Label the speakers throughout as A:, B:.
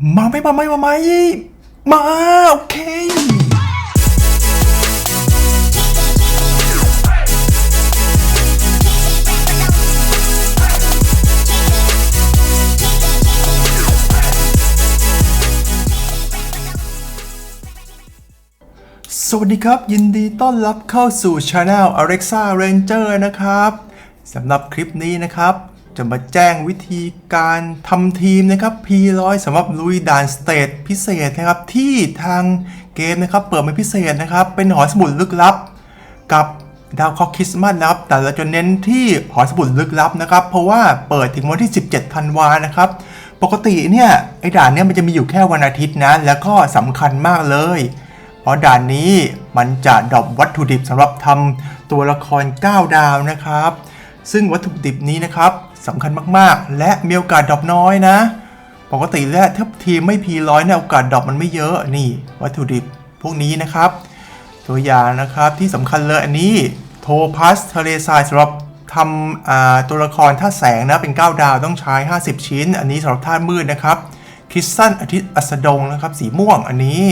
A: มาไหมมาไหมมาไหมมาโอเคสวัสดีครับ ยินดีต้อนรับเข้าสู่ช anel Alexa Ranger นะครับสำหรับคลิปนี้นะครับ จะมาแจ้งวิธีการทำทีมนะครับ P100 สำหรับลุยด่านสเตทพิเศษนะครับ ที่ทางเกมนะครับ เปิดมาพิเศษนะครับ เป็นหอสมุดลึกลับ กับดาวคราะห์คริสต์มาสนะครับ แต่เราจะเน้นที่หอสมุดลึกลับนะครับ เพราะว่าเปิดถึงวันที่ 17ธันวานะครับ ปกติเนี่ยไอ้ด่านเนี่ยมันจะมีอยู่แค่วันอาทิตย์นะ แล้วก็สำคัญมากเลย เพราะด่านนี้มันจะดรอปวัตถุดิบสำหรับทำตัวละคร 9 ดาวนะครับ ซึ่งวัตถุดิบนี้นะครับสำคัญมากๆ และมีโอกาสดรอปน้อยนะ ปกติแล้วถ้าทีมไม่พีร้อยเนี่ยโอกาสดรอปมันไม่เยอะนี่ วัตถุดิบพวกนี้นะครับ ตัวอย่างนะครับที่สำคัญเลยอันนี้โทพัสเทเลทรายสำหรับทำตัวละครธาแสงนะเป็น 9 ดาวต้องใช้ 50 ชิ้น อันนี้สำหรับธามืดนะครับคริสตัลอาทิตย์อัสดงนะครับสีม่วงอันนี้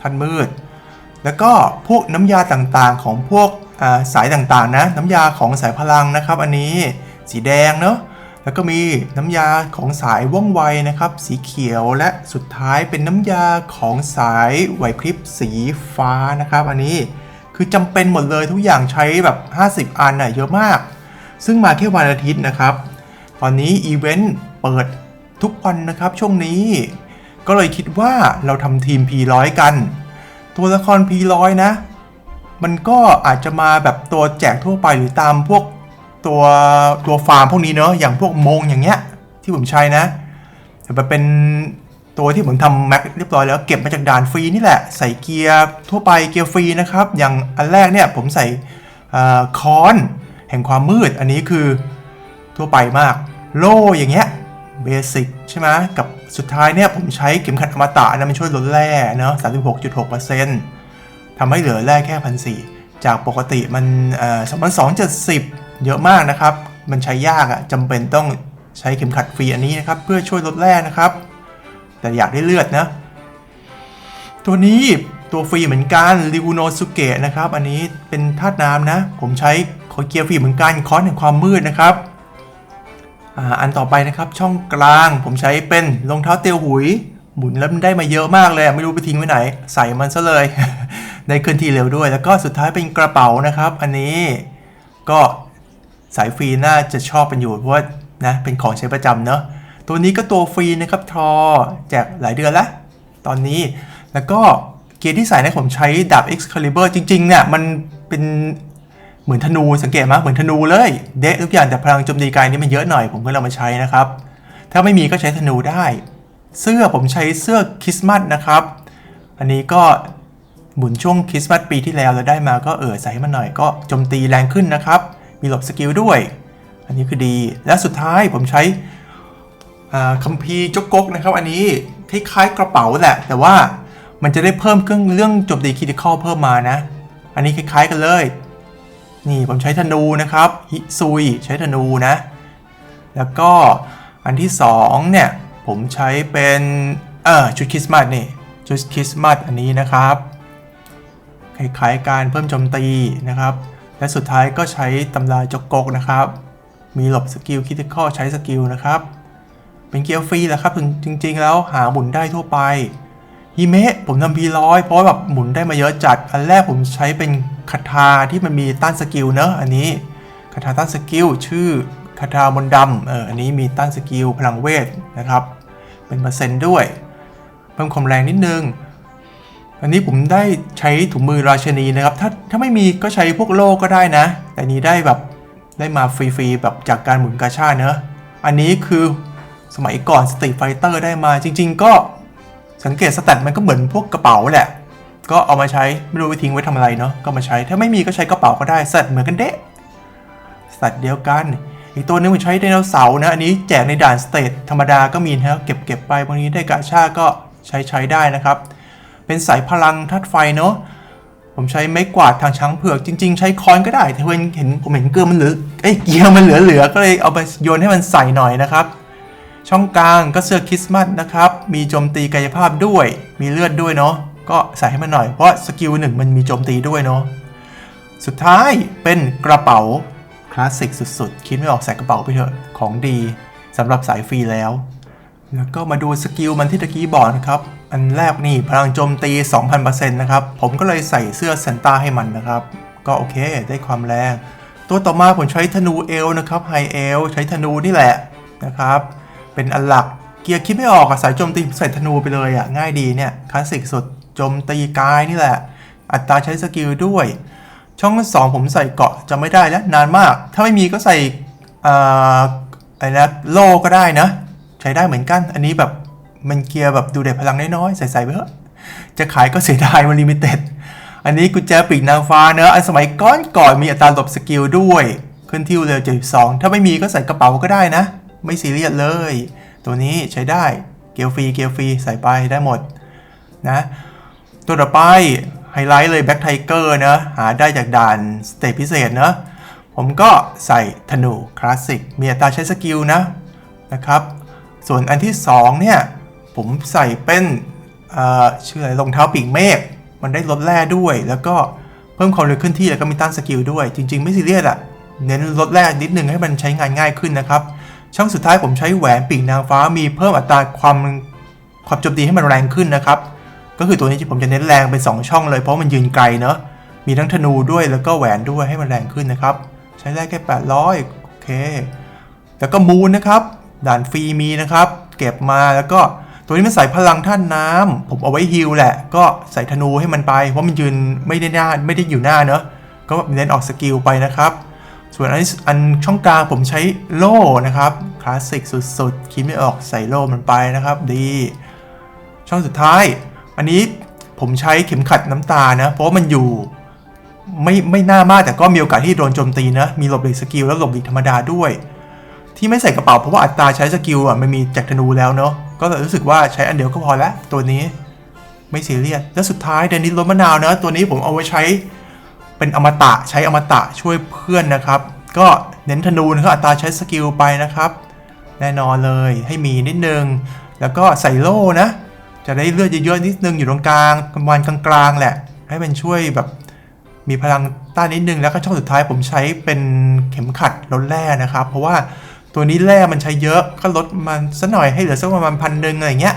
A: ธาตุมืด แล้วก็พวกน้ำยาต่างๆของพวก สายต่างๆนะน้ำยาของสายพลังนะครับ อันนี้สีแดงเนาะแล้วก็มีน้ำยาของสายว่องไวนะครับ สีเขียวและสุดท้ายเป็นน้ำยาของสายไหวพริบสีฟ้านะครับ อันนี้คือจำเป็นหมดเลยทุกอย่างใช้แบบ 50 อันน่ะเยอะมาก ซึ่งมาแค่วันอาทิตย์นะครับ ตอนนี้อีเวนต์เปิดทุกวันนะครับช่วงนี้ ก็เลยคิดว่าเราทำทีม P100 กัน ตัวละคร P100 นะ มันก็อาจจะมาแบบตัวแจกทั่วไปหรือตามพวกตัวตัวฟาร์มพวกนี้เนอะอย่างพวกมงอย่างเงี้ย ที่ผมใช้นะแต่มันเป็นตัวที่ผมทำแม็กเรียบร้อยแล้วเก็บมาจากด่านฟรีนี่แหละ ใส่เกียร์ทั่วไปเกียร์ฟรีนะครับ อย่างอันแรกเนี่ยผมใส่คอนแห่งความมืดอันนี้คือทั่วไปมาก โล่อย่างเงี้ยเบสิกใช่ไหมกับสุดท้ายเนี่ยผมใช้เข็มขัดอมตะนะมันช่วยลดแร่เนาะ36.6% ทำให้เหลือแร่แค่พันสจากปกติมันสองพันสองเจ็ดสิบเยอะมากนะครับ มันใช้ยากอะ่ะจำเป็นต้องใช้เข็มขัดฟรีอันนี้นะครับ เพื่อช่วยลดแร่นะครับ แต่อยากได้เลือดนะ ตัวนี้ตัวฟรีเหมือนกันริวโนสุเกะนะครับ อันนี้เป็นธาตุน้ำนะ ผมใช้ขอเกียร์ฟรีเหมือนกันคอนแห่งความมืดนะครับอันต่อไปนะครับช่องกลางผมใช้เป็นรองเท้าเตียวหุย หมุนแล้วมันได้มาเยอะมากเลยอะไม่รู้ไปทิ้งไว้ไหน ใส่มันซะเลย ได้เคลื่อนที่เร็วด้วย แล้วก็สุดท้ายเป็นกระเป๋านะครับ อันนี้ก็สายฟรีน่าจะชอบเป็นอยู่เพราะว่านะเป็นของใช้ประจำเนอะตัวนี้ก็ตัวฟรีนะครับทอแจกหลายเดือนแล้วตอนนี้แล้วก็เกียร์ที่ใส่นะผมใช้ดาบ Excalibur จริงๆเนี่ยมันเป็นเหมือนธนูสังเกตไหมเหมือนธนูเลย เดะทุกอย่างแต่พลังโจมตีกายนี่มันเยอะหน่อยผมก็เลยเอามาใช้นะครับ ถ้าไม่มีก็ใช้ธนูได้ เสื้อผมใช้เสื้อคริสต์มาสนะครับ อันนี้ก็ หมุนช่วงคริสต์มาสปีที่แล้วเราได้มาก็เออใส่ให้มันหน่อยก็โจมตีแรงขึ้นนะครับ มีหลบสกิลด้วย อันนี้คือดี และสุดท้ายผมใช้คัมภีร์จกกกนะครับ อันนี้คล้ายๆกระเป๋าแหละ แต่ว่ามันจะได้เพิ่มเครื่องเรื่องโจมตีคริติคอลเพิ่มมานะ อันนี้คล้ายๆกันเลย นี่ผมใช้ธนูนะครับฮิซุยใช้ธนูนะ แล้วก็อันที่สองเนี่ยผมใช้เป็นเออชุดคริสต์มาสนี่ชุดคริสต์มาสอันนี้นะครับ คล้ายๆการเพิ่มโจมตีนะครับ และสุดท้ายก็ใช้ตำราจกกกนะครับ มีหลบสกิลคิติคอใช้สกิลนะครับ เป็นเกียร์ฟรีแหละครับจริงๆ แล้วหาหมุนได้ทั่วไปฮิเมะผมทำพีร้อยเพราะแบบหมุนได้มาเยอะจัด อันแรกผมใช้เป็นคาถาที่มันมีต้านสกิลเนอะอันนี้คาถาต้านสกิลชื่อคาถามนดำเอออันนี้มีต้านสกิลพลังเวทนะครับ เป็นเปอร์เซ็นต์ด้วย เพิ่มความแรงนิดนึง อันนี้ผมได้ใช้ถุงมือราชนีนะครับ ถ้าถ้าไม่มีก็ใช้พวกโล่ก็ได้นะ แต่นี้ได้แบบได้มาฟรีๆแบบจากการหมุนกาชาเนอะอันนี้คือสมัยก่อนสตรีทไฟเตอร์ได้มาจริง ๆ ก็สังเกตสแตทมันก็เหมือนพวกกระเป๋าแหละ ก็เอามาใช้ไม่รู้ไปทิ้งไว้ทำอะไรเนาะก็มาใช้ถ้าไม่มีก็ใช้กระเป๋าก็ได้สแตทเหมือนกันเดะสแตทเดียวกัน อีกตัวนึงผมใช้ไดโนเสาร์นะอันนี้แจกในด่านสเตทธรรมดาก็มีนะเก็บเก็บไปบางทีได้กาชาก็ใช้ใช้ได้นะครับ เป็นสายพลังธาตุไฟเนาะผมใช้ไม้กวาดทางช้างเผือกจริง ๆ ใช้ค้อนก็ได้แต่เห็นผมเห็นเกลือมันเหลือเอ้เกียร์มันเหลือๆก็เลยเอาไปโยนให้มันใส่หน่อยนะครับ ช่องกลางก็เสื้อคริสต์มาสนะครับ มีโจมตีกายภาพด้วย มีเลือดด้วยเนาะก็ใส่ให้มันหน่อยเพราะสกิลหนึ่งมันมีโจมตีด้วยเนาะสุดท้ายเป็นกระเป๋าคลาสสิกสุดๆ คิดไม่ออกใส่กระเป๋าไปเถอะของดีสำหรับสายฟรีแล้ว แล้วก็มาดูสกิลมันที่ตะกี้บอกนะครับ อันแรกนี่พลังโจมตี 2,000%นะครับ ผมก็เลยใส่เสื้อเซนต้าให้มันนะครับ ก็โอเคได้ความแรง ตัวต่อมาผมใช้ธนูเอลนะครับไฮเอลใช้ธนูนี่แหละนะครับ เป็นอันหลักเกียร์คิดไม่ออกอะสายโจมตีใส่ธนูไปเลยอะง่ายดีเนี่ยคลาสสิกสุดโจมตีกายนี่แหละ อัตราใช้สกิลด้วย ช่องสองผมใส่เกาะจะไม่ได้แล้วนานมาก ถ้าไม่มีก็ใส่อ่ออะไรนะโล่ก็ได้นะ ใช้ได้เหมือนกัน อันนี้แบบ มันเกียร์แบบดูเด็ดพลังน้อยๆ ใส่ๆไปเถอะจะขายก็เสียดายมันลิมิเต็ด อันนี้กุญแจปีกนางฟ้าเนอะอันสมัยก้อนก่อนมีอัตราหลบสกิลด้วยขึ้นที่เร็ว72 ถ้าไม่มีก็ใส่กระเป๋าก็ได้นะ ไม่ซีเรียสเลย ตัวนี้ใช้ได้เกียวฟรีเกียวฟรีใส่ไปได้หมดนะ ตัวต่อไปไฮไลท์เลยแบ็คไทเกอร์นะหาได้จากด่านสเตจพิเศษเนะผมก็ใส่ธนูคลาสสิกมีอัตราใช้สกิลนะนะครับ ส่วนอันที่ 2 เนี่ย ผมใส่เป็นเชื่ออะไรรองเท้าปีกเมฆมันได้ลดแร่ด้วย แล้วก็เพิ่มความเร็วขึ้นที่แล้วก็มีต้านสกิลด้วย จริง ๆ ไม่ซีเรียสอะเน้นลดแร่นิดนึงให้มันใช้งานง่ายขึ้นนะครับ ช่องสุดท้ายผมใช้แหวนปีกนางฟ้ามีเพิ่มอัตราความความโจมตีให้มันแรงขึ้นนะครับ ก็คือตัวนี้ที่ผมจะเน้นแรงเป็น 2 ช่องเลยเพราะมันยืนไกลเนอะมีทั้งธนูด้วยแล้วก็แหวนด้วยให้มันแรงขึ้นนะครับ ใช้ได้แค่ 800 โอเค แล้วก็มูนนะครับ ด่านฟรีมีนะครับ เก็บมาแล้วก็ ตัวนี้มันใส่พลังท่านน้ำผมเอาไว้ฮิลแหละ ก็ใส่ธนูให้มันไป เพราะมันยืนไม่ได้หน้าไม่ได้อยู่หน้าเนอะก็เน้นออกสกิลไปนะครับ ส่วนอันอันช่องกลางผมใช้โล่นะครับคลาสสิกสุดๆ คิดไม่ออกใส่โล่มันไปนะครับ ดี ช่องสุดท้าย อันนี้ผมใช้เข็มขัดน้ำตานะ เพราะมันอยู่ไม่ไม่น่ามากแต่ก็มีโอกาสที่โดนโจมตีนะ มีหลบหลีกสกิลแล้วหลบหลีกธรรมดาด้วย ที่ไม่ใส่กระเป๋าเพราะว่าอัตราใช้สกิลอะมันมีจากธนูแล้วเนาะ ก็รู้สึกว่าใช้อันเดียวก็พอแล้วตัวนี้ไม่ซีเรียสแล้วสุดท้ายเดนิสโรมะนาวเนะตัวนี้ผมเอาไว้ใช้เป็นอมตะใช้อมตะช่วยเพื่อนนะครับ ก็เน้นธนูนะครับอัตราใช้สกิลไปนะครับ แน่นอนเลยให้มีนิดนึง แล้วก็ใส่โล่นะ จะได้เลือดเยอะๆนิดนึงอยู่ตรงกลางประมาณกลางๆแหละ ให้มันช่วยแบบมีพลังต้านนิดนึงแล้วก็ช่องสุดท้ายผมใช้เป็นเข็มขัดลดแร่นะครับ เพราะว่า ตัวนี้แร่มันใช้เยอะก็ลดมันสักหน่อยให้เหลือสักประมาณพันหนึ่งอะไรเงี้ย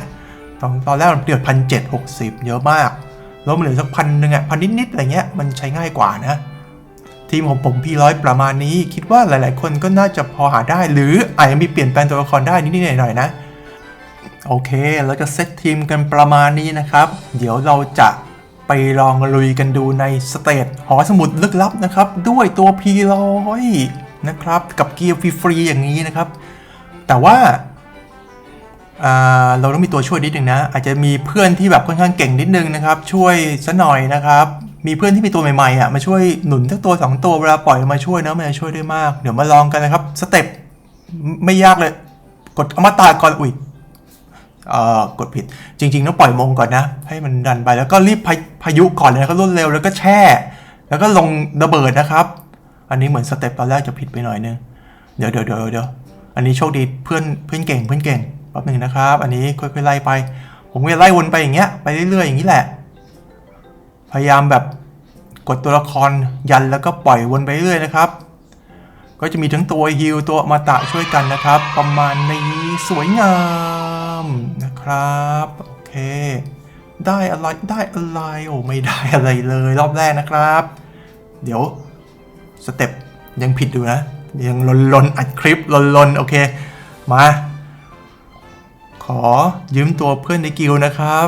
A: ตอนตอนแรกมันเดือดพันเจ็ดหกสิบเยอะมากลดมาเหลือสักพันหนึ่งอะพันนิดๆอะไรเงี้ยมันใช้ง่ายกว่านะ ทีมของผมพี่ร้อยประมาณนี้ คิดว่าหลายๆ คนก็น่าจะพอหาได้ หรืออาจจะมีเปลี่ยนแปลงตัวละครได้นิดๆหน่อยๆนะโอเคเราจะเซตทีมกันประมาณนี้นะครับ เดี๋ยวเราจะไปลองลุยกันดูในสเตจหอสมุดลึกลับนะครับ ด้วยตัว P100 นะครับ กับเกียร์ฟรีๆอย่างนี้นะครับ แต่ว่าอ่าเราต้องมีตัวช่วยนิดนึงนะ อาจจะมีเพื่อนที่แบบค่อนข้างเก่งนิดนึงนะครับ ช่วยซะหน่อยนะครับ มีเพื่อนที่มีตัวใหม่ๆอะมาช่วยหนุนทั้งตัวสองตัวเวลาปล่อยมาช่วยนะมันจะช่วยได้มาก เดี๋ยวมาลองกันนะครับสเต็ปไม่ยากเลย กดอมตะก่อนอุ้ยเอ่อกดผิดจริงๆต้องปล่อยมงก่อนนะ ให้มันดันไปแล้วก็รีบพาพายุก่อนเลยนะครับรวดเร็วแล้วก็แช่ แล้วก็ลงระเบิดนะครับ อันนี้เหมือนสเต็ปตอนแรกจะผิดไปหน่อยนึง เดี๋ยวเดี๋ยวเดี๋ยวเดี๋ยวอันนี้โชคดีเพื่อนเพื่อนเก่งเพื่อนเก่งแป๊บหนึ่งนะครับ อันนี้ค่อยๆไล่ไป ผมก็จะไล่วนไปอย่างเงี้ยไปเรื่อยๆอย่างนี้แหละ พยายามแบบกดตัวละครยันแล้วก็ปล่อยวนไปเรื่อยนะครับ ก็จะมีทั้งตัวฮิลตัวมาตะช่วยกันนะครับ ประมาณนี้สวยงามนะครับโอเค ได้อะไรได้อะไรโอ้ไม่ได้อะไรเลยรอบแรกนะครับ เดี๋ยว สเต็ปยังผิดอยู่นะ ยังลนลนอัดคลิปลนลนโอเค มา ขอยืมตัวเพื่อนในกิลด์นะครับ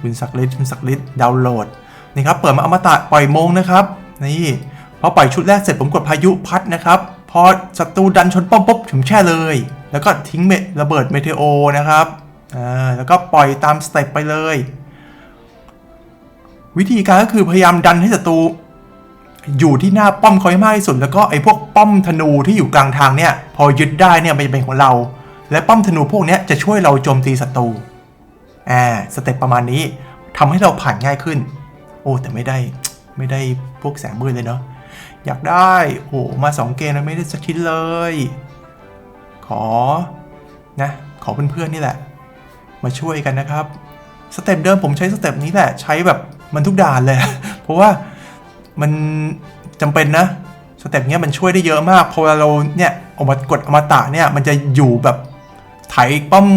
A: คุณศักดิ์ฤทธิ์คุณศักดิ์ฤทธิ์ดาวน์โหลดนี่ครับเปิดมาอมตะปล่อยมงนะครับ นี่พอปล่อยชุดแรกเสร็จผมกดพายุพัดนะครับพอศัตรูดันชนป้อมปุ๊บผมแช่เลย แล้วก็ทิ้งเมระเบิดเมเทโอนะครับอ่าแล้วก็ปล่อยตามสเต็ปไปเลย วิธีการก็คือพยายามดันให้ศัตรู อยู่ที่หน้าป้อมเขาให้มากที่สุด แล้วก็ไอ้พวกป้อมธนูที่อยู่กลางทางเนี่ย พอยึดได้เนี่ยมันจะเป็นของเรา และป้อมธนูพวกนี้จะช่วยเราโจมตีศัตรูอ่าสเต็ปประมาณนี้ทำให้เราผ่านง่ายขึ้น โอ้แต่ไม่ได้ไม่ได้พวกแสงมืดเลยเนาะอยากได้โอ้มาสองเกมแล้วไม่ได้สักชิ้นเลย ขอนะขอเพื่อนๆนี่แหละ มาช่วยกันนะครับสเต็ปเดิมผมใช้สเต็ปนี้แหละ ใช้แบบมันทุกด่านเลย เพราะว่า มันจำเป็นนะสเต็ปเนี้ยมันช่วยได้เยอะมากพอเราเนี่ยออกมากดอมตะเนี่ยมันจะอยู่แบบไถป้อม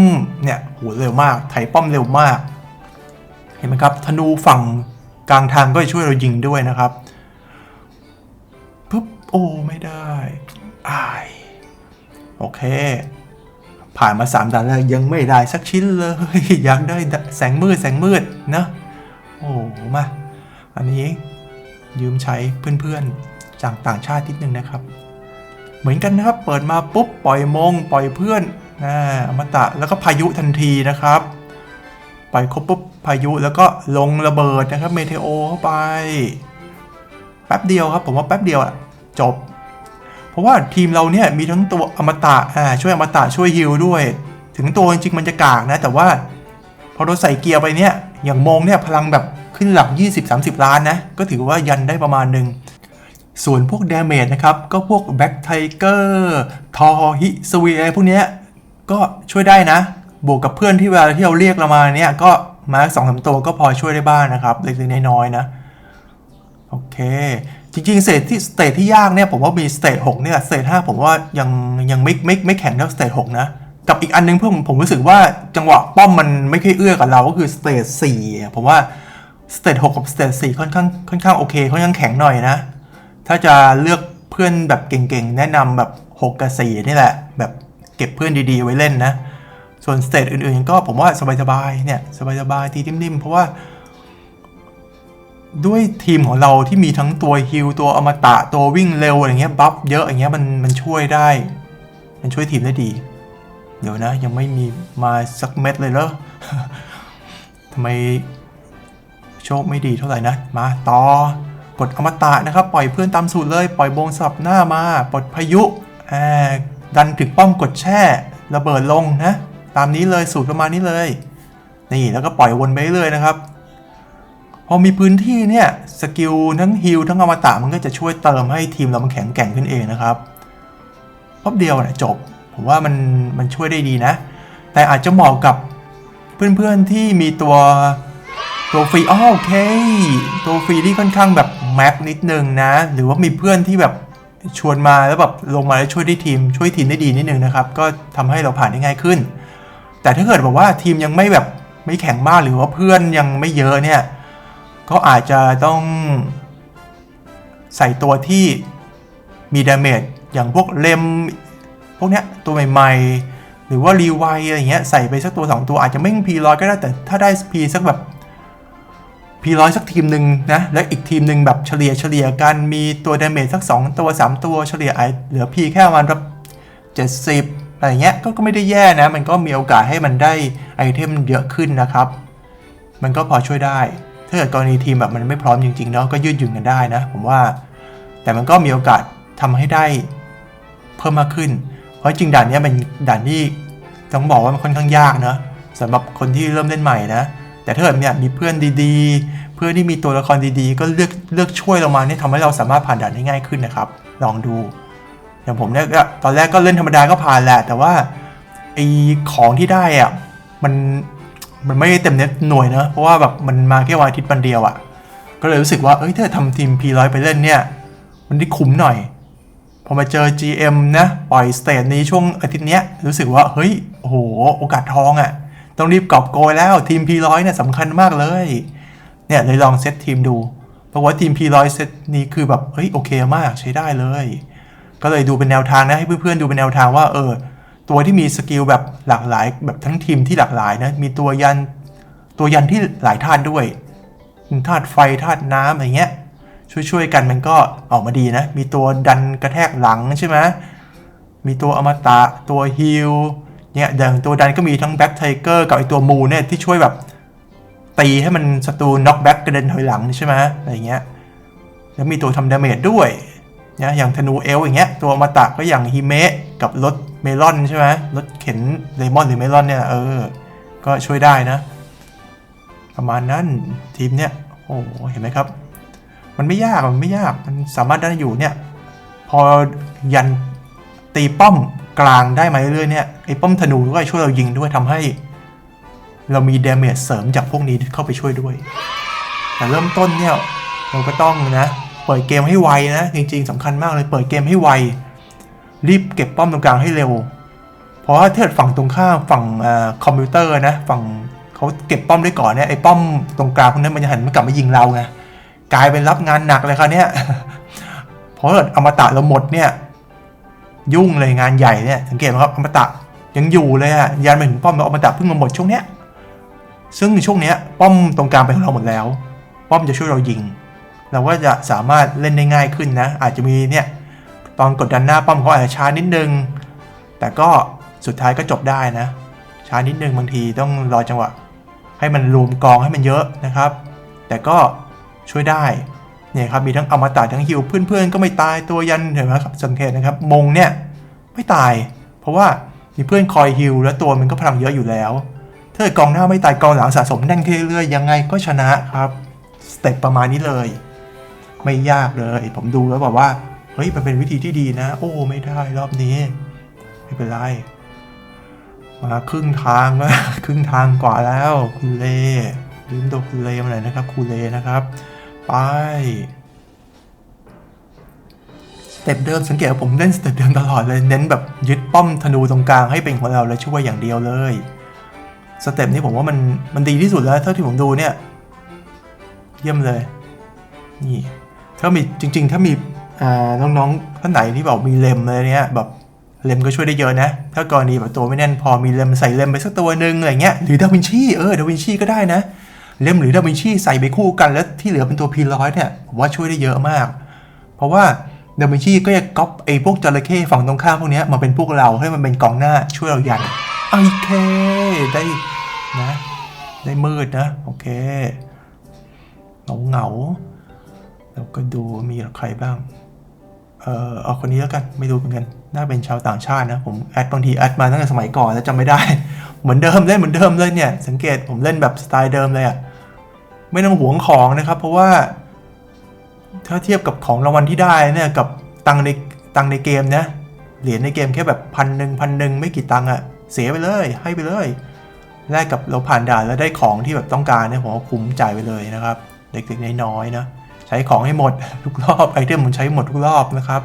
A: เนี่ยโหเร็วมาก ไถป้อมเร็วมาก เห็นไหมครับธนูฝั่งกลางทางก็จะช่วยเรายิงด้วยนะครับปุ๊บโอ้ไม่ได้อายโอเค ผ่านมาสามด่านแล้วยังไม่ได้สักชิ้นเลย อยากได้แสงมืดแสงมืดนะโอ้มาอันนี้ ยืมใช้เพื่อนๆจากต่างชาตินิดนึงนะครับ เหมือนกันนะครับ เปิดมาปุ๊บปล่อยมง ปล่อยเพื่อนนะอมตะแล้วก็พายุทันทีนะครับ ปล่อยครบปุ๊บพายุแล้วก็ลงระเบิดนะครับเมเทโอเข้าไป แป๊บเดียวครับ ผมว่าแป๊บเดียวอะจบ เพราะว่าทีมเราเนี่ยมีทั้งตัวอมตะอ่าช่วยอมตะช่วยฮิลด้วย ถึงตัวจริงๆมันจะกากนะ แต่ว่าพอเราใส่เกียร์ไปเนี่ยอย่างมงเนี่ยพลังแบบ ขึ้นหลัก 20-30 ล้านนะ ก็ถือว่ายันได้ประมาณหนึ่งส่วนพวก d ดเมจนะครับ ก็พวกแบ็ t ไทเกอร์ทอฮิสวีอะไรพวกนี้ก็ช่วยได้นะ บวกกับเพื่อนที่เวลาที่เราเรียกเรามาเนี่ย ก็มาสองสามตัวก็พอช่วยได้บ้างนะครับ เล็กๆน้อยๆนะ โอเค จริงๆ เศษที่สเตทที่ยากเนี่ย ผมว่ามีสเตท6เนี่ยสเตท5ผมว่ายังยังไม่ไม่ไม่แข็งเท่าสเตท6นะ กับอีกอันนึงเพิ่มผมรู้สึกว่าจังหวะป้อมมันไม่ค่อยเอื้อกับเราก็คือสเตท4อะผมว่า สเตท6กับสเตท4ค่อนข้างค่อนข้างโอเคค่อนข้างแข็งหน่อยนะ ถ้าจะเลือกเพื่อนแบบเก่งๆ แนะนำแบบ6กับ4นี่แหละ แบบเก็บเพื่อนดีๆ ไว้เล่นนะ ส่วนสเตทอื่นๆ ก็ผมว่าสบายๆเนี่ยสบายๆทีนิ่มๆ เพราะว่า ด้วยทีมของเราที่มีทั้งตัวฮิลตัวอมตะตัววิ่งเร็วอะไรเงี้ยบัฟเยอะอย่างเงี้ยมันมันช่วยได้ มันช่วยทีมได้ดี เดี๋ยวนะ ยังไม่มีมาสักเม็ดเลยเหรอทำไม โชคไม่ดีเท่าไหร่นะ มาต่อกดอมตะนะครับ ปล่อยเพื่อนตามสูตรเลย ปล่อยบงสับหน้ามา ปลดพายุอ่าดันถึงป้อมกดแช่ ระเบิดลงนะ ตามนี้เลยสูตรประมาณนี้เลย นี่แล้วก็ปล่อยวนไปเรื่อยนะครับ พอมีพื้นที่เนี่ยสกิลทั้งฮิลทั้งอมตะมันก็จะช่วยเติมให้ทีมเรามันแข็งแกร่งขึ้นเองนะครับรอบเดียวนี่ยจบ ผมว่ามันมันช่วยได้ดีนะ แต่อาจจะเหมาะกับเพื่อนๆที่มีตัว ตัวฟรีอ้อโอเค ตัวฟรีที่ค่อนข้างแบบแม็กนิดนึงนะ หรือว่ามีเพื่อนที่แบบชวนมาแล้วแบบลงมาแล้วช่วยได้ทีม ช่วยทีมได้ดีนิดนึงนะครับ ก็ทำให้เราผ่านได้ง่ายขึ้น แต่ถ้าเกิดบอกว่าทีมยังไม่แบบไม่แข็งมากหรือว่าเพื่อนยังไม่เยอะเนี่ย ก็อาจจะต้องใส่ตัวที่มีดาเมจอย่างพวกเลมพวกเนี้ยตัวใหม่ๆ หรือว่ารีไวอะไรเงี้ยใส่ไปสักตัว 2 ตัวอาจจะไม่พีร้อยก็ได้แต่ถ้าได้พีสักแบบ พีร้อยสักทีมหนึ่งนะและอีกทีมหนึ่งแบบเฉลี่ยเฉลี่ยกันมีตัวดาเมจสัก 2 ตัว 3 ตัวเฉลี่ยไอเหลือพีแค่ประมาณแบบ70อะไรเงี้ยก็ก็ไม่ได้แย่นะ มันก็มีโอกาสให้มันได้ไอเทมเยอะขึ้นนะครับ มันก็พอช่วยได้ ถ้าเกิดกรณีทีมแบบมันไม่พร้อมจริงๆเนาะก็ยืดหยุ่นกันได้นะ ผมว่า แต่มันก็มีโอกาสทำให้ได้เพิ่มมากขึ้น เพราะจริงด่านนี้ยเป็นด่านที่ต้องบอกว่ามันค่อนข้างยากนะสำหรับคนที่เริ่มเล่นใหม่นะ แต่ถ้าเกิดเนี่ยมีเพื่อนดีๆ เพื่อนที่มีตัวละครดีๆ ก็เลือกเลือกช่วยเรามาเนี่ยทำให้เราสามารถผ่านด่านได้ง่ายขึ้นนะครับ ลองดูอย่างผมเนี่ยก็ตอนแรกก็เล่นธรรมดาก็ผ่านแหละ แต่ว่าไอของที่ได้อะมันมันไม่เต็มเน็ตหน่วยนะเพราะว่าแบบมันมาแค่วันอาทิตย์วันเดียวอะ่ะ ก็เลยรู้สึกว่าเอ้ยถ้าทำทีม P100 ไปเล่นเนี่ย มันได้คุ้มหน่อย พอมาเจอ GM นะ ปล่อยสเตจนี้ช่วงอาทิตย์เนี้ยรู้สึกว่า เฮ้ยโอ้โห โอกาสทองอะ่ะ ต้องรีบกอบโกยแล้วทีม P100 เนี่ยสำคัญมากเลย เนี่ยเลยลองเซตทีมดูเพราะว่าทีม P100 เซตนี้คือแบบเฮ้ยโอเคมากใช้ได้เลย ก็เลยดูเป็นแนวทางนะให้เพื่อนๆดูเป็นแนวทางว่าเออตัวที่มีสกิลแบบหลากหลาย แบบทั้งทีมที่หลากหลายนะมีตัวยันตัวยันที่หลายธาตุด้วยธาตุไฟธาตุน้ำอะไรเงี้ยช่วยๆกันมันก็ออกมาดีนะ มีตัวดันกระแทกหลังใช่ไหมมีตัวอมตะตัวฮิล เนี่ยอย่างตัวดันก็มีทั้งแบ็คไทเกอร์กับไอตัวมูเนี่ยที่ช่วยแบบตีให้มันศัตรูน็อกแบ็กกระเด็นถอยหลังใช่ไหมอะไรเงี้ยแล้วมีตัวทำดาเมจด้วยนะอย่างธนูเอลอย่างเงี้ยตัวอมตะก็อย่างฮิเมะกับรถเมลอนใช่ไหมรถเข็นเลมอนหรือเมลอนเนี่ยเออ ก็ช่วยได้นะ ประมาณนั้นทีมเนี่ยโอ้เห็นไหมครับ มันไม่ยากมันไม่ยากมันสามารถได้อยู่เนี่ย พอยันตีป้อม กลางได้มาเรื่อยๆเนี่ยไอ้ป้อมธนูก็ช่วยเรายิงด้วยทำให้ เรามีเดเมจเสริมจากพวกนี้เข้าไปช่วยด้วย แต่เริ่มต้นเนี่ยเราก็ต้องนะเปิดเกมให้ไวนะจริงๆสำคัญมากเลยเปิดเกมให้ไว รีบเก็บป้อมตรงกลางให้เร็ว เพราะว่าถ้าเกิดฝั่งตรงข้ามฝั่งอคอมพิวเตอร์นะฝั่งเขาเก็บป้อมได้ก่อนเนี่ยไอ้ป้อมตรงกลางพวกนั้นมันจะหันมากลับมายิงเราไงกลายเป็นรับงานหนักเลยครับเนี่ยเพราะเกิดอมตะเราหมดเนี่ย ยุ่งเลยงานใหญ่เนี่ยสังเกตไหมครับอมตะยังอยู่เลยอะยันไปถึงป้อมแล้วอมตะเพิ่งมาหมดช่วงเนี้ยซึ่งในช่วงเนี้ยป้อมตรงกลางเป็นของเราหมดแล้ว ป้อมจะช่วยเรายิง เราก็จะสามารถเล่นได้ง่ายขึ้นนะ อาจจะมีเนี่ยตอนกดดันหน้าป้อมเขาอาจจะช้านิดนึง แต่ก็สุดท้ายก็จบได้นะ ช้านิดนึงบางทีต้องรอจังหวะ ให้มันรวมกองให้มันเยอะนะครับ แต่ก็ช่วยได้ เนี่ยครับมีทั้งอมตะทั้งฮิวเพื่อนๆ ก็ไม่ตายตัวยันเห็นไหมครับสังเกตนะครับมงเนี่ยไม่ตาย เพราะว่ามีเพื่อนคอยฮิวแล้วตัวมันก็พลังเยอะอยู่แล้วถ้าเกิดกองหน้าไม่ตายกองหลังสะสมแน่นขึ้นเรื่อยๆยังไงก็ชนะครับสเต็ปประมาณนี้เลย ไม่ยากเลย ผมดูแล้วแบบว่าเฮ้ยมันเป็นวิธีที่ดีนะ โอ้ไม่ได้รอบนี้ ไม่เป็นไรมาครึ่งทางแล้วครึ่งทางกว่าแล้วคุณเล่ลืมตัวคุณเล่มาหน่อยนะครับคุณเล่นะครับ ไป สเต็ปเดิมสังเกตว่าผมเล่นสเต็ปเดิมตลอดเลยเน้นแบบยึดป้อมธนูตรงกลางให้เป็นของเราแล้วช่วยอย่างเดียวเลย สเต็ปนี้ผมว่ามันมันดีที่สุดแล้วเท่าที่ผมดูเนี่ย เยี่ยมเลย นี่ถ้ามีจริง ๆ ถ้ามีน้องๆท่านไหนที่บอกมีเลมอะไรเนี้ยแบบเลมก็ช่วยได้เยอะนะ ถ้ากรณีแบบตัวไม่แน่นพอมีเลมใส่เลมไปสักตัวหนึ่งอะไรเงี้ย หรือดาวินชีเออดาวินชีก็ได้นะ เล่มหรือดาวินชีใส่ไปคู่กันแล้วที่เหลือเป็นตัวพีร้อยเนี่ยผมว่าช่วยได้เยอะมาก เพราะว่าดาวินชีก็จะก๊อปไอ้พวกจระเข้ฝั่งตรงข้ามพวกนี้มาเป็นพวกเราให้มันเป็นกองหน้าช่วยเรายันโอเคได้นะได้มืดนะ โอเคเหงาเหงาแล้วก็ดูมีใครบ้าง เออเอาคนนี้แล้วกัน ไม่รู้เหมือนกัน น่าเป็นชาวต่างชาตินะ ผมแอดบางทีแอดมาตั้งแต่สมัยก่อนแล้วจำไม่ได้ เหมือนเดิมเล่นเหมือนเดิมเลยเนี่ย สังเกตผมเล่นแบบสไตล์เดิมเลยอะ ไม่ต้องหวงของนะครับ เพราะว่า ถ้าเทียบกับของรางวัลที่ได้เนี่ยกับตังในตังในเกมนะเหรียญในเกมแค่แบบพันหนึ่งพันหนึ่งไม่กี่ตังอะเสียไปเลย ให้ไปเลยแลกกับเราผ่านด่านแล้วได้ของที่แบบต้องการเนี่ยผมว่าคุ้มจ่ายไปเลยนะครับเล็กๆน้อยๆนะใช้ของให้หมดทุกรอบไอเทมมันใช้หมดทุกรอบนะครับ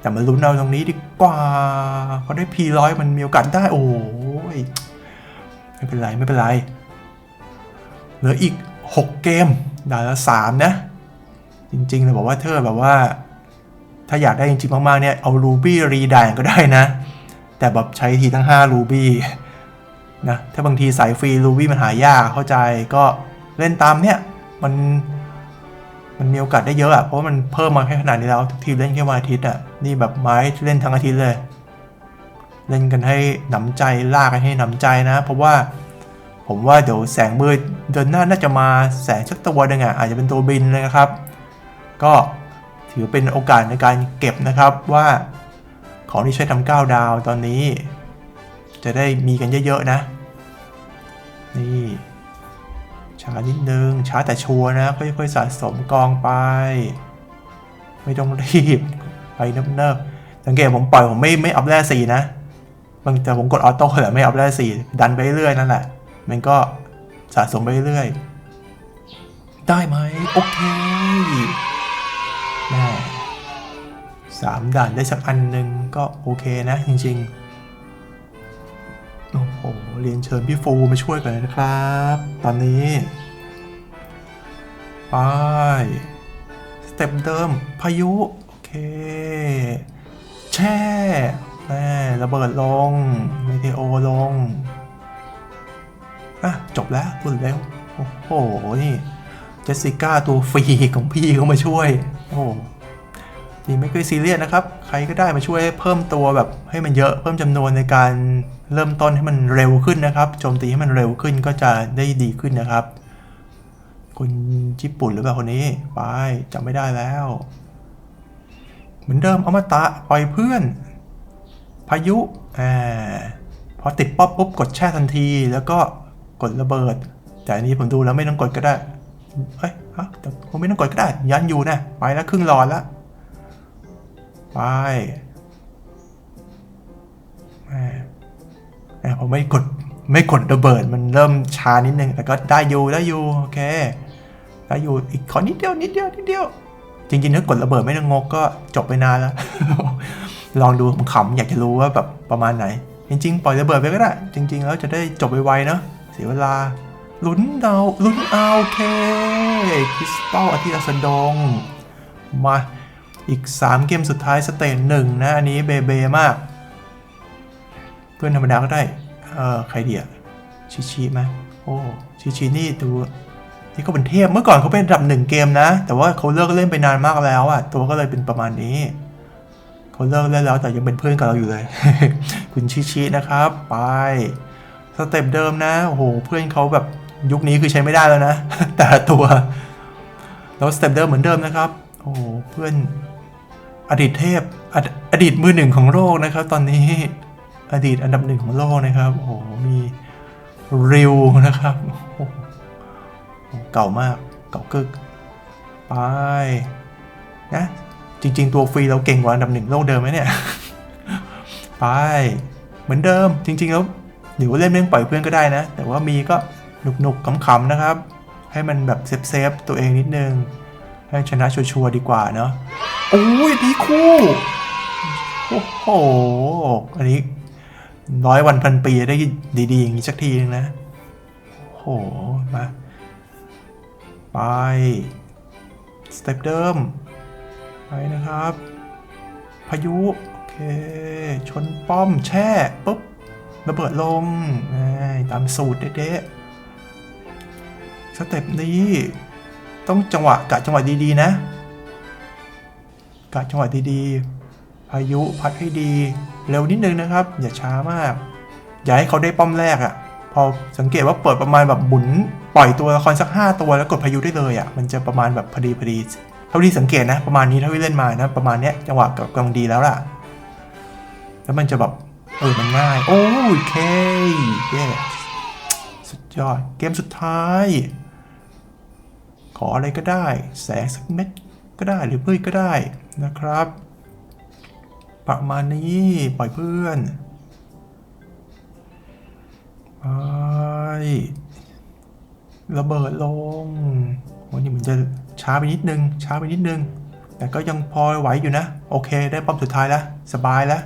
A: แต่มาลุ้นเอาตรงนี้ดีกว่าเพราะได้พีร้อยมันมีโอกาสได้โอ้ยไม่เป็นไรไม่เป็นไร เหลืออีก 6 เกมด่านละ3นะ จริงๆเลยบอกว่าเธอแบบว่า ถ้าอยากได้จริงๆมากๆเนี่ย เอารูบี้รีด่านก็ได้นะ แต่แบบใช้ทีทั้ง5รูบี้นะถ้าบางทีสายฟรีรูบี้มันหายากเข้าใจก็เล่นตามเนี่ย มันมันมีโอกาสได้เยอะอะเพราะว่ามันเพิ่มมาแค่ขนาดนี้แล้ว ทุกทีเล่นแค่วันอาทิตย์อะนี่แบบไม้เล่นทั้งอาทิตย์เลย เล่นกันให้หนำใจลากกันให้หนำใจนะ เพราะว่า ผมว่าเดี๋ยวแสงมืดเดือนหน้าน่าจะมาแสงสักตัวหนึ่งอะอาจจะเป็นตัวบินเลยนะครับ ก็ถือเป็นโอกาสในการเก็บนะครับว่าของที่ใช้ทำก้าวดาวตอนนี้ จะได้มีกันเยอะๆนะ นี่ช้านิดนึงช้าแต่ชัวร์นะค่อยๆสะสมกองไป ไม่ต้องรีบ ไปเนิบๆสังเกตผมปล่อยผมไม่ไม่อัพแร่สีนะบางแต่ผมกดออโต้แหละไม่อัพแร่สีดันไปเรื่อยนั่นแหละ มันก็สะสมไปเรื่อยๆ ได้ไหมโอเคแม่สามด่านได้สักอันหนึ่งก็โอเคนะจริงๆ โอ้โห เรียนเชิญพี่ฟูมาช่วยกันนะครับ ตอนนี้ ไป สเต็ปเดิม พายุ โอเค แช่แม่ระเบิดลงเมเทโอลง อะจบแล้วพูดเร็วโอ้โหนี่เจสสิก้าตัวฟรีของพี่เขามาช่วย โอ้จริงไม่เคยซีเรียสนะครับ ใครก็ได้มาช่วยเพิ่มตัวแบบให้มันเยอะเพิ่มจำนวนในการเริ่มต้นให้มันเร็วขึ้นนะครับโจมตีให้มันเร็วขึ้นก็จะได้ดีขึ้นนะครับ คนญี่ปุ่นหรือเปล่าคนนี้ไปจำไม่ได้แล้ว เหมือนเดิมอมตะปล่อยเพื่อน พายุอ่าพอติดป๊อปปุ๊บกดแช่ทันทีแล้วก็ กดระเบิด แต่อันนี้ผมดูแล้วไม่ต้องกดก็ได้เฮ้ยฮะแต่ผมไม่ต้องกดก็ได้ ยันอยู่นะ ไปแล้วครึ่งหลอดแล้วไปแหมผมไม่กดไม่กดระเบิดมันเริ่มช้านิดนึงแต่ก็ได้อยู่ได้อยู่โอเคได้อยู่อีกขอนิดเดียวนิดเดียวนิดเดียว จริงๆถ้ากดระเบิดไม่ต้องงกก็จบไปนานแล้ว ลองดูขำๆอยากจะรู้ว่าแบบประมาณไหน จริง ๆ ปล่อยระเบิดไปก็ได้ จริง ๆ แล้วจะได้จบไวๆเนาะ สียเวลาลุ้นเดาลุ้นเอาเคคริสตัลอาทิตย์สดง มาอีก 3 เกมสุดท้ายสเตจหนึ่งนะ อันนี้เบเบมาก เพื่อนธรรมดาก็ได้ เออใครเดียชิชิไหมโอ้ชิชินี่ดูนี่ก็เป็นเทพเมื่อก่อนเขาเป็นดับหนึ่งเกมนะ แต่ว่าเขาเลิกเล่นไปนานมากแล้วอะตัวก็เลยเป็นประมาณนี้เขาเลิกเล่นแล้วแต่ยังเป็นเพื่อนกับเราอยู่เลย คุณชิชินะครับ ไป สเต็ปเดิมนะโอ้โหเพื่อนเขาแบบยุคนี้คือใช้ไม่ได้แล้วนะ แต่ละตัวแล้วสเต็ปเดิมเหมือนเดิมนะครับ โอ้โหเพื่อนอดีตเทพอดอดีตมือหนึ่งของโลกนะครับ ตอนนี้อดีตอันดับหนึ่งของโลกนะครับโอ้โหมีริวนะครับโอ้โหเก่ามากเก่ากึกไปนะจริง ๆ ตัวฟรีเราเก่งกว่าอันดับหนึ่งโลกเดิมไหมเนี่ย ไป เหมือนเดิมจริง ๆ แล้ว หรือว่าเล่นเล่นปล่อยเพื่อนก็ได้นะ แต่ว่ามีก็หนุกๆขำๆนะครับ ให้มันแบบเซฟๆตัวเองนิดนึง ให้ชนะชัวร์ๆดีกว่าเนาะโอ้ยดีคู่โอ้โห อันนี้ร้อยวันพันปีได้ดีๆอย่างนี้สักทีนึงนะโอ้โหมาไปสเต็ปเดิมไปนะครับ พายุ โอเค ชนป้อมแช่ปุ๊บ ระเบิดลงตามสูตรเด๊ะสเต็ปนี้ต้องจังหวะกะจังหวะดีๆนะกะจังหวะดีๆพายุพัดให้ดี เร็วนิดนึงนะครับ อย่าช้ามาก อย่าให้เขาได้ป้อมแรกอะ่ะ พอสังเกตว่าเปิดประมาณแบบหมุน ปล่อยตัวละครสัก 5 ตัวแล้วกดพายุได้เลยอะ่ะมันจะประมาณแบบพอดีพอดีเท่าที่สังเกตนะ ประมาณนี้เท่าที่เล่นมานะ ประมาณเนี้ยจังหวะกำลังดีแล้วล่ะ แล้วมันจะแบบ เออมันง่าย โอ้ยเคเย้สุดยอด เกมสุดท้าย ขออะไรก็ได้ แสงสักเม็ดก็ได้หรือพืชก็ได้นะครับ ประมาณนี้ ปล่อยเพื่อนไประเบิดลงวันนี้มันจะช้าไปนิดนึง ช้าไปนิดนึง แต่ก็ยังพอไหวอยู่นะ โอเค ได้ป้อมสุดท้ายแล้ว สบายแล้ว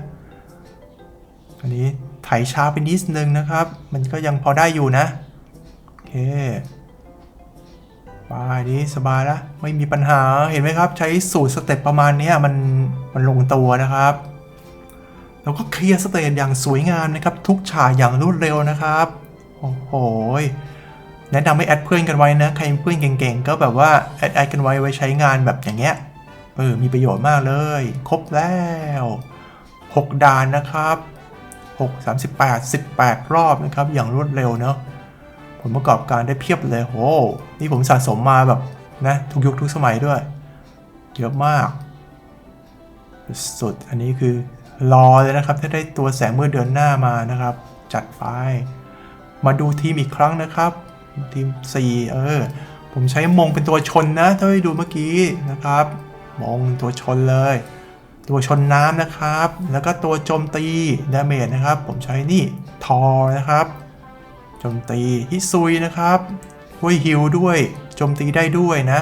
A: อันนี้ไถช้าไปนิดนึงนะครับ มันก็ยังพอได้อยู่นะ โอเคสบายดีสบายล้วไม่มีปัญหาเห็นไหมครับ ใช้สูตรสเต็ปประมาณนี้มันมันลงตัวนะครับแล้วก็เคลียร์สเตจอย่างสวยงามนะครับ ทุกฉากอย่างรวดเร็วนะครับ โอ้โหแนะนำให้แอดเพื่อนกันไว้นะ ใครเพื่อนเก่งๆ ก็แบบว่าแอดแอดกันไว้ไว้ใช้งานแบบอย่างเงี้ยเออมีประโยชน์มากเลย ครบแล้ว 6 ด่านนะครับ 6 38 18 รอบนะครับ อย่างรวดเร็วเนาะผลประกอบการได้เพียบเลยโหนี่ผมสะสมมาแบบนะทุกยุคทุกสมัยด้วย เยอะมาก สุดอันนี้คือรอเลยนะครับ ถ้าได้ตัวแสงเมื่อเดือนหน้ามานะครับ จัดไป มาดูทีมอีกครั้งนะครับ ทีม 4 เออ ผมใช้มงเป็นตัวชนนะ ถ้าได้ดูเมื่อกี้นะครับ มงตัวชนเลย ตัวชนน้ำนะครับ แล้วก็ตัวโจมตีดาเมจนะครับ ผมใช้นี่ทอนะครับ โจมตีฮิซุยนะครับช่วยฮิลด้วย โจมตีได้ด้วยนะ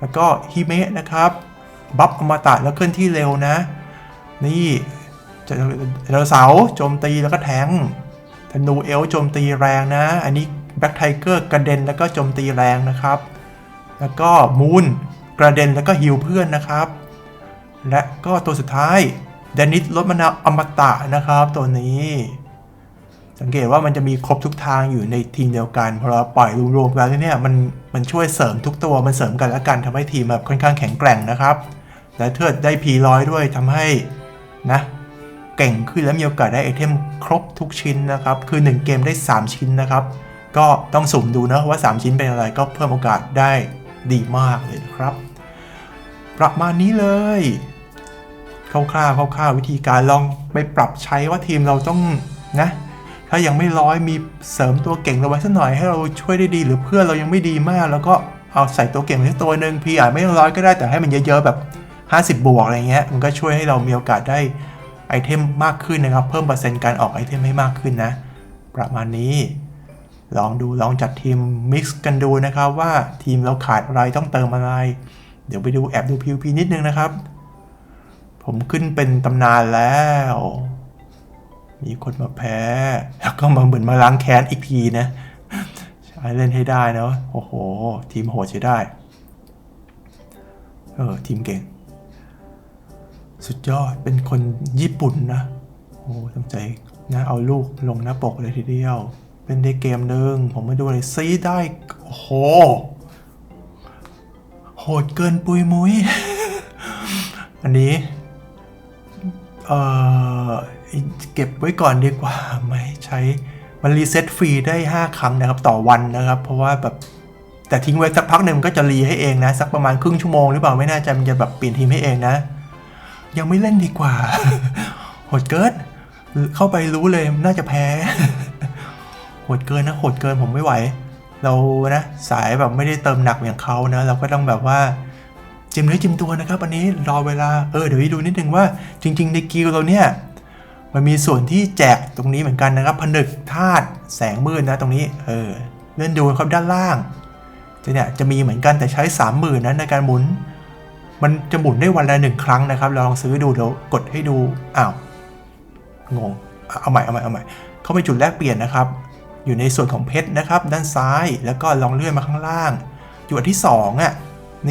A: แล้วก็ฮิเมะนะครับ บัฟอมตะแล้วเคลื่อนที่เร็วนะ นี่จะเราเสาโจมตีแล้วก็แทงธนูเอลโจมตีแรงนะ อันนี้แบ็คไทเกอร์กระเด็นแล้วก็โจมตีแรงนะครับ แล้วก็มูนกระเด็นแล้วก็ฮิลเพื่อนนะครับ และก็ตัวสุดท้ายเดนิสลดมนาวอมตะนะครับ ตัวนี้ สังเกตว่ามันจะมีครบทุกทางอยู่ในทีมเดียวกันพอเราปล่อยรวมๆแล้วเนี่ยมันมันช่วยเสริมทุกตัวมันเสริมกันและกันทำให้ทีมแบบค่อนข้างแข็งแกร่งนะครับ และเทิดได้พีร้อยด้วยทำให้นะเก่งขึ้นและมีโอกาสได้ไอเทมครบทุกชิ้นนะครับ คือ 1 เกมได้ 3 ชิ้นนะครับ ก็ต้องสุ่มดูนะว่า 3 ชิ้นเป็นอะไรก็เพิ่มโอกาสได้ดีมากเลยนะครับ ประมาณนี้เลย คร่าวๆคร่าวๆวิธีการลองไปปรับใช้ว่าทีมเราต้องนะถ้ายังไม่ร้อยมีเสริมตัวเก่งเราไว้สักหน่อยให้เราช่วยได้ดี หรือเพื่อนเรายังไม่ดีมาก แล้วก็เอาใส่ตัวเก่งไว้สักตัวหนึ่งพี่อาจไม่ร้อยก็ได้แต่ให้มันเยอะๆแบบ 50 บวกอะไรเงี้ยมันก็ช่วยให้เรามีโอกาสได้ไอเทมมากขึ้นนะครับ เพิ่มเปอร์เซ็นต์การออกไอเทมให้มากขึ้นนะ ประมาณนี้ ลองดูลองจัดทีมมิกซ์กันดูนะครับว่าทีมเราขาดอะไรต้องเติมอะไร เดี๋ยวไปดูแอบดู PVP นิดนึงนะครับ ผมขึ้นเป็นตำนานแล้ว มีคนมาแพ้ แล้วก็มาเหมือนมาล้างแค้นอีกทีนะ ใช้เล่นให้ได้เนาะโอ้โห ทีมโหดใช้ได้ เออ ทีมเก่ง สุดยอด เป็นคนญี่ปุ่นนะ โอ้ตั้งใจนะ เอาลูกลงหน้าปกเลยทีเดียว เป็นในเกมหนึ่ง ผมมาดูเลยซีได้ โอ้โห โหดเกินปุยมุย อันนี้ เออเก็บไว้ก่อนดีกว่าไหมใช้มันรีเซ็ตฟรีได้ 5 ครั้งนะครับต่อวันนะครับ เพราะว่าแบบแต่ทิ้งไว้สักพักหนึ่งมันก็จะรีให้เองนะ สักประมาณครึ่งชั่วโมงหรือเปล่าไม่แน่ใจมันจะแบบเปลี่ยนทีมให้เองนะ ยังไม่เล่นดีกว่าโหดเกินเข้าไปรู้เลยน่าจะแพ้โหดเกินนะโหดเกินผมไม่ไหว เรานะสายแบบไม่ได้เติมหนักอย่างเขานะ เราก็ต้องแบบว่า จิมเนื้อจิมตัวนะครับอันนี้รอเวลาเออเดี๋ยวให้ดูนิดนึงว่าจริง ๆ ในกิลเราเนี่ยมันมีส่วนที่แจกตรงนี้เหมือนกันนะครับผนึกธาตุแสงมืดนะตรงนี้เออเลื่อนดูครับด้านล่างจะเนี่ยจะมีเหมือนกันแต่ใช้สามหมื่นนะในการหมุน มันจะหมุนได้วันละหนึ่งครั้งนะครับ เราลองซื้อดูเดี๋ยวกดให้ดูอ้าวงงเอาใหม่เอาใหม่เอาใหม่เข้าไปจุดแลกเปลี่ยนนะครับ อยู่ในส่วนของเพชรนะครับ ด้านซ้ายแล้วก็ลองเลื่อนมาข้างล่าง อยู่อันที่2อะ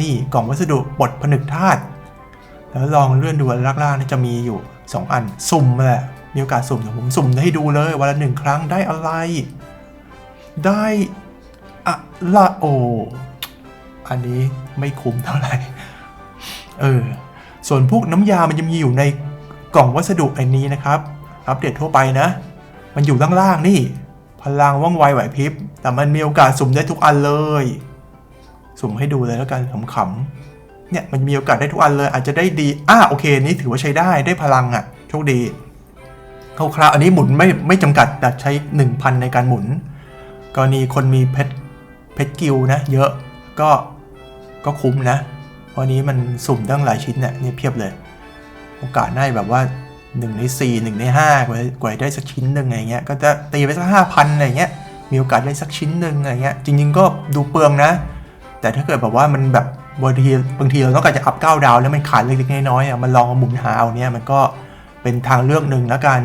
A: นี่กล่องวัสดุบดผนึกธาตุแล้วลองเลื่อนดูล่างๆนี่จะมีอยู่ 2 อันสุ่มแหละมีโอกาสสุ่มเดี๋ยวผมสุ่มให้ดูเลยวันละหนึ่งครั้งได้อะไร ได้อะละโอ อันนี้ไม่คุ้มเท่าไหร่เออส่วนพวกน้ำยามันจะมีอยู่ในกล่องวัสดุอันนี้นะครับ อัปเดตทั่วไปนะ มันอยู่ล่างๆนี่ พลังว่องไวไหวพริบ แต่มันมีโอกาสสุ่มได้ทุกอันเลย สุ่มให้ดูเลยแล้วกันขำๆเนี่ยมันมีโอกาสได้ทุกอันเลยอาจจะได้ดีอะโอเคนี่ถือว่าใช้ได้ได้พลังอะโชคดีคร่าวๆอันนี้หมุนไม่ไม่จำกัดแต่ใช้ 1,000 ในการหมุน กรณีคนมีเพชรเพชรกิลนะ เยอะก็ก็คุ้มนะเพราะนี้มันสุ่มตั้งหลายชิ้นเนี่ยเนี่ยเพียบเลย โอกาสได้แบบว่า1ใน4 1ใน5กว่ากว่าได้สักชิ้นหนึ่งอะไรเงี้ยก็จะตีไปสักห้าพันอะไรเงี้ยมีโอกาสได้สักชิ้นหนึ่งอะไรเงี้ยจริงๆก็ดูเปลืองนะ แต่ถ้าเกิดแบบว่ามันแบบบางทีบางทีเราต้องการจะอัพ9ดาว แล้วมันขาดเล็กๆน้อยๆอะมันลองหมุนหาเอาเนี่ยมันก็เป็นทางเลือกหนึ่งแล้วกัน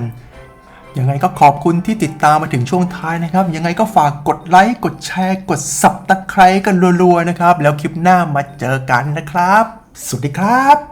A: ยังไงก็ขอบคุณที่ติดตามมาถึงช่วงท้ายนะครับ ยังไงก็ฝากกดไลค์กดแชร์กดสับตะไคร้กันรัวๆนะครับ แล้วคลิปหน้ามาเจอกันนะครับ สวัสดีครับ